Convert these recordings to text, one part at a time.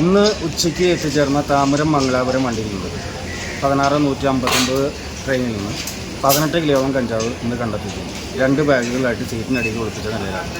ഇന്ന് ഉച്ചയ്ക്ക് എത്തിച്ചേർന്ന താമരം മംഗലാപുരം വണ്ടിയിലുണ്ട്. പതിനാറ് നൂറ്റി അമ്പത്തൊമ്പത് ട്രെയിനിൽ നിന്ന് പതിനെട്ട് കിലോഗ്രാം കഞ്ചാവ് ഇന്ന് കണ്ടെത്തിയിരുന്നു രണ്ട് ബാഗുകളായിട്ട് സീറ്റിനടിയിൽ ഒളിപ്പിച്ച നിലയിലാണ്.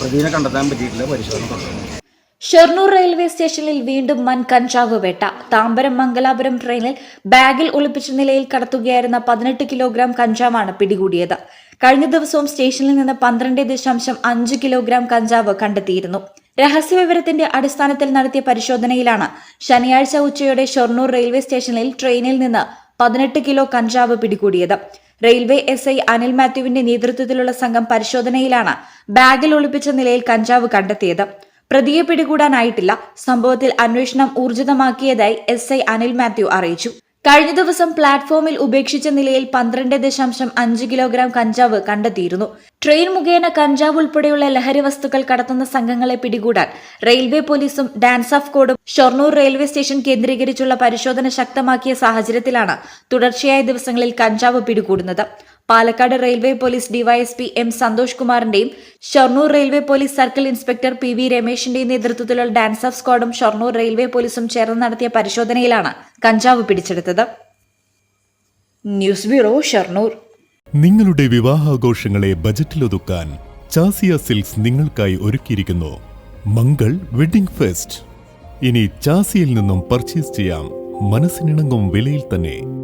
പ്രതിനെ കണ്ടെത്താൻ പറ്റിയിട്ടില്ല പരിശോധന തുടരുന്നു. ഷൊർണൂർ റെയിൽവേ സ്റ്റേഷനിൽ വീണ്ടും വൻ കഞ്ചാവ് വേട്ട. താമ്പരം മംഗലാപുരം ട്രെയിനിൽ ബാഗിൽ ഒളിപ്പിച്ച നിലയിൽ കടത്തുകയായിരുന്ന പതിനെട്ട് കിലോഗ്രാം കഞ്ചാവാണ് പിടികൂടിയത്. കഴിഞ്ഞ ദിവസവും സ്റ്റേഷനിൽ നിന്ന് പന്ത്രണ്ട് ദശാംശം അഞ്ച് കിലോഗ്രാം കഞ്ചാവ് കണ്ടെത്തിയിരുന്നു. രഹസ്യവിവരത്തിന്റെ അടിസ്ഥാനത്തിൽ നടത്തിയ പരിശോധനയിലാണ് ശനിയാഴ്ച ഉച്ചയോടെ ഷൊർണൂർ റെയിൽവേ സ്റ്റേഷനിൽ ട്രെയിനിൽ നിന്ന് പതിനെട്ട് കിലോ കഞ്ചാവ് പിടികൂടിയത്. റെയിൽവേ എസ് ഐ അനിൽ മാത്യുവിന്റെ നേതൃത്വത്തിലുള്ള സംഘം പരിശോധനയിലാണ് ബാഗിൽ ഒളിപ്പിച്ച നിലയിൽ കഞ്ചാവ് കണ്ടെത്തിയത്. പ്രതിയെ പിടികൂടാനായിട്ടില്ല. സംഭവത്തിൽ അന്വേഷണം ഊർജിതമാക്കിയതായി എസ് ഐ അനിൽ മാത്യു അറിയിച്ചു. കഴിഞ്ഞ ദിവസം പ്ലാറ്റ്ഫോമിൽ ഉപേക്ഷിച്ച നിലയിൽ പന്ത്രണ്ട് ദശാംശം അഞ്ച് കിലോഗ്രാം കഞ്ചാവ് കണ്ടെത്തിയിരുന്നു. ട്രെയിൻ മുഖേന കഞ്ചാവ് ഉൾപ്പെടെയുള്ള ലഹരി വസ്തുക്കൾ കടത്തുന്ന സംഘങ്ങളെ പിടികൂടാൻ റെയിൽവേ പോലീസും ഡാൻസ് ഓഫ് കോഡും ഷൊർണൂർ റെയിൽവേ സ്റ്റേഷൻ കേന്ദ്രീകരിച്ചുള്ള പരിശോധന ശക്തമാക്കിയ സാഹചര്യത്തിലാണ് തുടർച്ചയായ ദിവസങ്ങളിൽ കഞ്ചാവ് പിടികൂടുന്നത്. Palakkad railway police DYSP M Santhosh കുമാറിന്റെയും Shoranur railway police circle inspector P V രമേശിന്റെയും നേതൃത്വത്തിലുള്ള ഡാൻസ് ഓഫ് സ്ക്വാഡും ഷൊർണൂർ റെയിൽവേ പോലീസും ചേർന്ന് നടത്തിയ പരിശോധനയിലാണ് കഞ്ചാവ് പിടിച്ചെടുത്തത്. News bureau Shoranur. നിങ്ങളുടെ വിവാഹാഘോഷങ്ങളെ ബജറ്റിലൊതുക്കാൻ ചാസിയ സിൽക്സ് നിങ്ങൾക്കായി ഒരുക്കിയിരിക്കുന്നു. Mangal wedding fest. ഇനി ചാസിയിൽ നിന്നും പർച്ചേസ് ചെയ്യാം. മനസ്സിനിണങ്ങും വിലയിൽ തന്നെ.